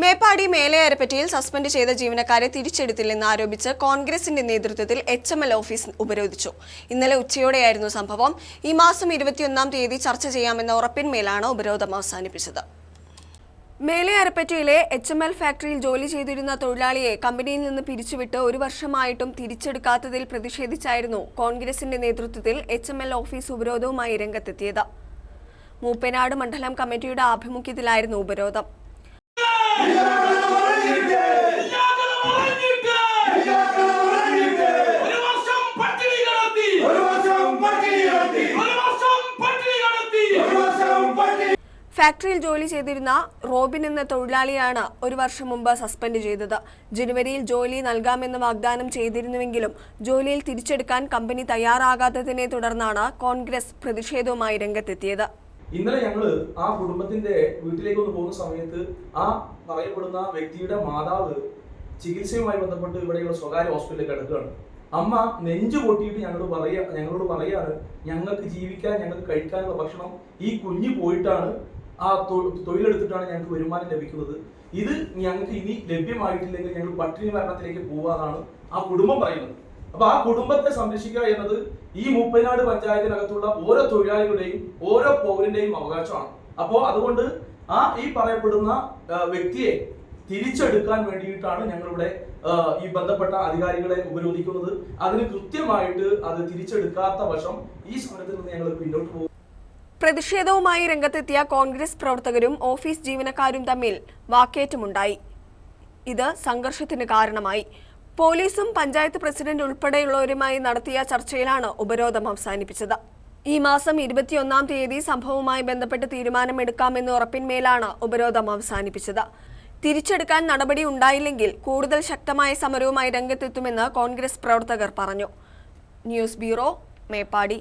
Meppadi മേലയരപ്പറ്റിയിൽ suspend ചെയ്ത ജീവനക്കാരെ തിരിച്ചെടുത്തില്ലെന്ന് ആരോപിച്ച് കോൺഗ്രസിന്റെ നേതൃത്വത്തിൽ എച്ച് എം എൽ ഓഫീസ് ഉപരോധിച്ചു. ഇന്നലെ ഉച്ചയോടെയായിരുന്നു സംഭവം. ഈ മാസം ഇരുപത്തിയൊന്നാം തീയതി ചർച്ച ചെയ്യാമെന്ന ഉറപ്പിന്മേലാണ് ഉപരോധം അവസാനിപ്പിച്ചത്. മേലയരപ്പറ്റയിലെ എച്ച് എം എൽ ഫാക്ടറിയിൽ ജോലി ചെയ്തിരുന്ന തൊഴിലാളിയെ കമ്പനിയിൽ നിന്ന് പിരിച്ചുവിട്ട് ഒരു വർഷമായിട്ടും തിരിച്ചെടുക്കാത്തതിൽ പ്രതിഷേധിച്ചായിരുന്നു കോൺഗ്രസിന്റെ നേതൃത്വത്തിൽ എച്ച് എം എൽ ഓഫീസ് ഉപരോധവുമായി രംഗത്തെത്തിയത്. മൂപ്പനാട് മണ്ഡലം കമ്മിറ്റിയുടെ ആഭിമുഖ്യത്തിലായിരുന്നു ഉപരോധം. ഫാക്ടറിയിൽ ജോലി ചെയ്തിരുന്ന റോബിൻ എന്ന തൊഴിലാളിയാണ് ഒരു വർഷം മുമ്പ് സസ്പെൻഡ് ചെയ്തത്. ജനുവരിയിൽ ജോലി നൽകാമെന്ന് വാഗ്ദാനം ചെയ്തിരുന്നുവെങ്കിലും ജോലിയിൽ തിരിച്ചെടുക്കാൻ കമ്പനി തയ്യാറാകാത്തതിനെ തുടർന്നാണ് കോൺഗ്രസ് പ്രതിഷേധവുമായി രംഗത്തെത്തിയത്. ഇന്നലെ ഞങ്ങൾ ആ കുടുംബത്തിന്റെ വീട്ടിലേക്ക് ഒന്ന് പോകുന്ന സമയത്ത് ആ പറയപ്പെടുന്ന വ്യക്തിയുടെ മാതാവ് ചികിത്സയുമായി ബന്ധപ്പെട്ട് ഇവിടെയുള്ള സ്വകാര്യ ഹോസ്പിറ്റലിൽ കിടക്കുകയാണ്. അമ്മ നെഞ്ചു പൊട്ടിയിട്ട് ഞങ്ങളോട് പറയാ ഞങ്ങളോട് പറയാണ് ഞങ്ങൾക്ക് ജീവിക്കാൻ ഞങ്ങൾക്ക് കഴിക്കാനുള്ള ഭക്ഷണം ഈ കുഞ്ഞു പോയിട്ടാണ് ആ തൊഴിലെടുത്തിട്ടാണ് ഞങ്ങൾക്ക് വരുമാനം ലഭിക്കുന്നത്. ഇത് ഞങ്ങൾക്ക് ഇനി ലഭ്യമായിട്ടില്ലെങ്കിൽ ഞങ്ങൾ പട്ടിണി മരണത്തിലേക്ക് പോവാന്നാണ് ആ കുടുംബം പറയുന്നത്. അപ്പൊ ആ കുടുംബത്തെ സംരക്ഷിക്കുക എന്നത് ഈ മുപ്പനാട് പഞ്ചായത്തിനകത്തുള്ള ഓരോ തൊഴിലാളികളുടെയും ഓരോ പൗരന്റെയും അവകാശമാണ്. അപ്പോ അതുകൊണ്ട് ആ ഈ പറയപ്പെടുന്ന വ്യക്തിയെ തിരിച്ചെടുക്കാൻ വേണ്ടിയിട്ടാണ് ഞങ്ങളിവിടെ ഈ ബന്ധപ്പെട്ട അധികാരികളെ ഉപരോധിക്കുന്നത്. അതിന് കൃത്യമായിട്ട് അത് തിരിച്ചെടുക്കാത്ത വശം ഈ സമരത്തിൽ നിന്ന് ഞങ്ങൾ പിന്നോട്ട് പോകും. പ്രതിഷേധവുമായി രംഗത്തെത്തിയ കോൺഗ്രസ് പ്രവർത്തകരും ഓഫീസ് ജീവനക്കാരും തമ്മിൽ വാക്കേറ്റമുണ്ടായി. ഇത് സംഘർഷത്തിന് കാരണമായി. പോലീസും പഞ്ചായത്ത് പ്രസിഡന്റ് ഉൾപ്പെടെയുള്ളവരുമായി നടത്തിയ ചർച്ചയിലാണ് ഉപരോധം അവസാനിപ്പിച്ചത്. ഈ മാസം ഇരുപത്തിയൊന്നാം തീയതി സംഭവവുമായി ബന്ധപ്പെട്ട് തീരുമാനമെടുക്കാമെന്ന ഉറപ്പിന്മേലാണ് ഉപരോധം അവസാനിപ്പിച്ചത്. തിരിച്ചെടുക്കാൻ നടപടി ഉണ്ടായില്ലെങ്കിൽ കൂടുതൽ ശക്തമായ സമരവുമായി രംഗത്തെത്തുമെന്ന് കോൺഗ്രസ് പ്രവർത്തകർ പറഞ്ഞു. News bureau Meppadi.